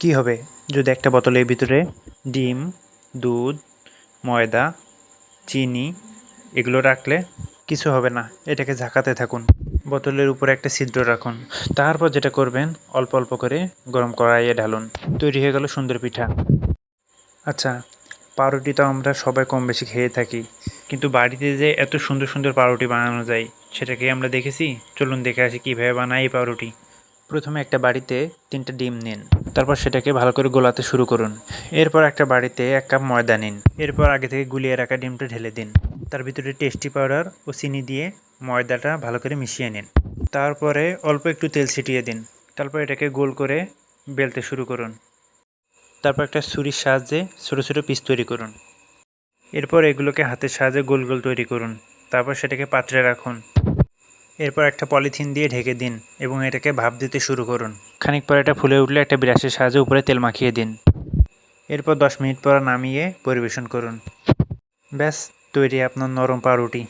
কি হবে? যদি একটা বোতলের ভিতরে ডিম, দুধ, ময়দা, চিনি এগুলো রাখলে কিছু হবে না। এটাকে ঝাঁকাতে থাকুন। বোতলের উপরে একটা ছিদ্র রাখুন। তারপর যেটা করবেন, অল্প অল্প করে গরম কড়াইয়ে ঢালুন। তৈরি হয়ে গেল সুন্দর পিঠা। আচ্ছা পাউরুটি তো আমরা সবাই কম বেশি খেয়ে থাকি, কিন্তু বাড়িতে যে এত সুন্দর সুন্দর পাউরুটি বানানো যায়, সেটাকে আমরা দেখেছি? চলুন দেখে আসি কীভাবে বানাই এই পাউরুটি। প্রথমে একটা বাড়িতে তিনটা ডিম নিন। তারপর সেটাকে ভালো করে গোলাতে শুরু করুন। এরপর একটা বাড়িতে এক কাপ ময়দা নিন। এরপর আগে থেকে গুলিয়ে রাখা ডিমটা ঢেলে দিন। তার ভিতরে টেস্টি পাউডার ও চিনি দিয়ে ময়দাটা ভালো করে মিশিয়ে নিন। তারপরে অল্প একটু তেল ছিটিয়ে দিন। তারপর এটাকে গোল করে বেলতে শুরু করুন। তারপর একটা ছুরির সাহায্যে ছোটো ছোটো পিস তৈরি করুন। এরপর এগুলোকে হাতের সাহায্যে গোল গোল তৈরি করুন। তারপর সেটাকে পাত্রে রাখুন। এরপর একটা পলিথিন দিয়ে ঢেকে দিন এবং এটাকে ভাপ দিতে শুরু করুন। খানিক পর এটা ফুলে উঠলে একটা ব্রাশের সাহায্যে উপরে তেল মাখিয়ে দিন। এরপর দশ মিনিট পর নামিয়ে পরিবেশন করুন। ব্যাস তৈরি আপনার নরম পাউরুটি।